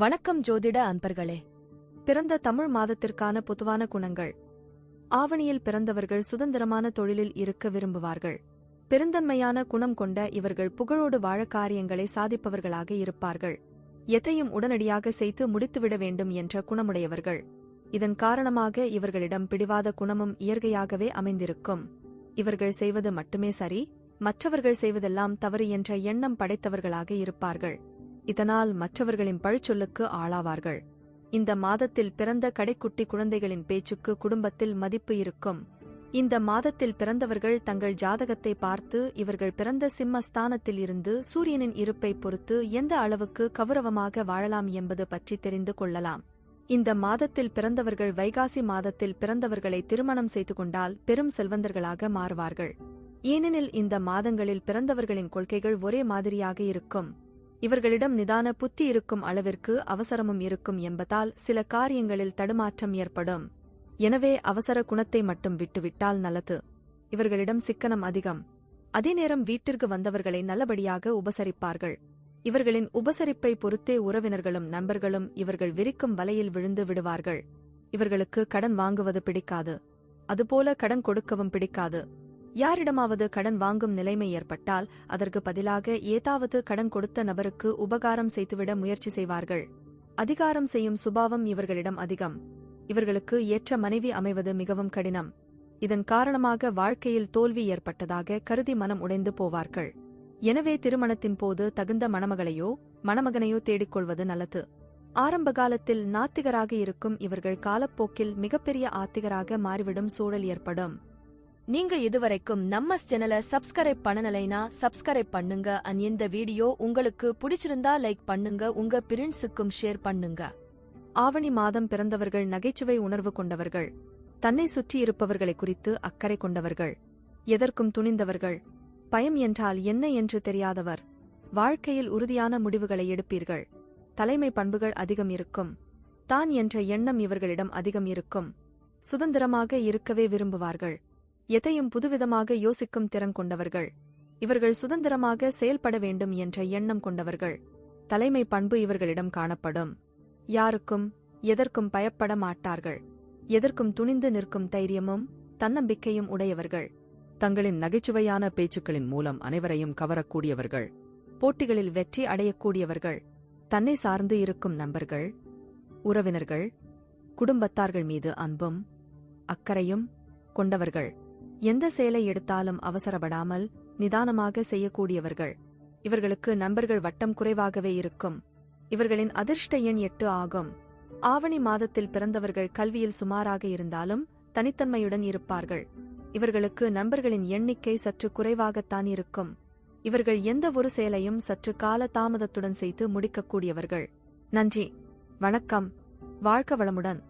வணக்கம் ஜோதிட அன்பர்களே. பிறந்த தமிழ் மாதத்திற்கான பொதுவான குணங்கள். ஆவணியில் பிறந்தவர்கள் சுதந்திரமான தொழிலில் இருக்க விரும்புவார்கள். பெருந்தன்மையான குணம் கொண்ட இவர்கள் புகழோடு வாழ காரியங்களை சாதிப்பவர்களாக இருப்பார்கள். எதையும் உடனடியாக செய்து முடித்துவிட வேண்டும் என்ற குணமுடையவர்கள். இதன் காரணமாக இவர்களிடம் பிடிவாத குணமும் இயற்கையாகவே அமைந்திருக்கும். இவர்கள் செய்வது மட்டுமே சரி மற்றவர்கள் செய்வதெல்லாம் தவறு என்ற எண்ணம் படைத்தவர்களாக இருப்பார்கள். இதனால் மற்றவர்களின் பழிச்சொல்லுக்கு ஆளாவார்கள். இந்த மாதத்தில் பிறந்த கடைக்குட்டி குழந்தைகளின் பேச்சுக்கு குடும்பத்தில் மதிப்பு இருக்கும். இந்த மாதத்தில் பிறந்தவர்கள் தங்கள் ஜாதகத்தை பார்த்து இவர்கள் பிறந்த சிம்மஸ்தானத்தில் இருந்து சூரியனின் இருப்பை பொறுத்து எந்த அளவுக்கு கௌரவமாக வாழலாம் என்பது பற்றி தெரிந்து கொள்ளலாம். இந்த மாதத்தில் பிறந்தவர்கள் வைகாசி மாதத்தில் பிறந்தவர்களை திருமணம் செய்து கொண்டால் பெரும் செல்வந்தர்களாக மாறுவார்கள். ஏனெனில் இந்த மாதங்களில் பிறந்தவர்களின் கொள்கைகள் ஒரே மாதிரியாக இருக்கும். இவர்களிடம் நிதான புத்தி இருக்கும் அளவிற்கு அவசரமும் இருக்கும் என்பதால் சில காரியங்களில் தடுமாற்றம் ஏற்படும். எனவே அவசர குணத்தை மட்டும் விட்டுவிட்டால் நல்லது. இவர்களிடம் சிக்கனம் அதிகம். அதே நேரம் வீட்டிற்கு வந்தவர்களை நல்லபடியாக உபசரிப்பார்கள். இவர்களின் உபசரிப்பை பொறுத்தே உறவினர்களும் நண்பர்களும் இவர்கள் விரிக்கும் வலையில் விழுந்து விடுவார்கள். இவர்களுக்கு கடன் வாங்குவது பிடிக்காது. அதுபோல கடன் கொடுக்கவும் பிடிக்காது. யாரிடமாவது கடன் வாங்கும் நிலைமை ஏற்பட்டால் அதற்கு பதிலாக ஏதாவது கடன் கொடுத்த நபருக்கு உபகாரம் செய்துவிட முயற்சி செய்வார்கள். அதிகாரம் செய்யும் சுபாவம் இவர்களிடம் அதிகம். இவர்களுக்கு ஏற்ற மனைவி அமைவது மிகவும் கடினம். இதன் காரணமாக வாழ்க்கையில் தோல்வி ஏற்பட்டதாக கருதி மனம் உடைந்து போவார்கள். எனவே திருமணத்தின் போது தகுந்த மணமகளையோ மணமகனையோ தேடிக்கொள்வது நல்லது. ஆரம்ப காலத்தில் நாத்திகராக இருக்கும் இவர்கள் காலப்போக்கில் மிகப்பெரிய ஆத்திகராக மாறிவிடும் சூழல் ஏற்படும். நீங்க இதுவரைக்கும் நம்ம சேனலை சப்ஸ்கிரைப் பண்ணலைனா சப்ஸ்கிரைப் பண்ணுங்க அண்ட் இந்த வீடியோ உங்களுக்கு பிடிச்சிருந்தா லைக் பண்ணுங்க உங்க பிரின்ஸுக்கும் ஷேர் பண்ணுங்க. ஆவணி மாதம் பிறந்தவர்கள் நகைச்சுவை உணர்வு கொண்டவர்கள் தன்னை சுற்றி இருப்பவர்களை குறித்து அக்கறை கொண்டவர்கள் எதற்கும் துணிந்தவர்கள் பயம் என்றால் என்ன என்று தெரியாதவர் வாழ்க்கையில் உறுதியான முடிவுகளை எடுப்பீர்கள் தலைமை பண்புகள் அதிகம் இருக்கும் தான் என்ற எண்ணம் இவர்களிடம் அதிகம் இருக்கும் சுதந்திரமாக இருக்கவே விரும்புவார்கள். எதையும் புதுவிதமாக யோசிக்கும் திறன் கொண்டவர்கள். இவர்கள் சுதந்திரமாக செயல்பட வேண்டும் என்ற எண்ணம் கொண்டவர்கள். தலைமை பண்பு இவர்களிடம் காணப்படும். யாருக்கும் எதற்கும் பயப்பட மாட்டார்கள். எதற்கும் துணிந்து நிற்கும் தைரியமும் தன்னம்பிக்கையும் உடையவர்கள். தங்களின் நகைச்சுவையான பேச்சுக்களின் மூலம் அனைவரையும் கவரக்கூடியவர்கள். போட்டிகளில் வெற்றி அடையக்கூடியவர்கள். தன்னை சார்ந்து இருக்கும் நண்பர்கள். உறவினர்கள். குடும்பத்தார்கள் மீது அன்பும் அக்கறையும் கொண்டவர்கள். எந்த செயலை எடுத்தாலும் அவசரப்படாமல் நிதானமாக செய்யக்கூடியவர்கள். இவர்களுக்கு நண்பர்கள் வட்டம் குறைவாகவே இருக்கும். இவர்களின் அதிர்ஷ்ட எண் எட்டு ஆகும். ஆவணி மாதத்தில் பிறந்தவர்கள் கல்வியில் சுமாராக இருந்தாலும் தனித்தன்மையுடன் இருப்பார்கள். இவர்களுக்கு நண்பர்களின் எண்ணிக்கை சற்று குறைவாகத்தான் இருக்கும். இவர்கள் எந்த ஒரு செயலையும் சற்று கால தாமதத்துடன் செய்து முடிக்கக்கூடியவர்கள். நன்றி. வணக்கம். வாழ்க்க வளமுடன்.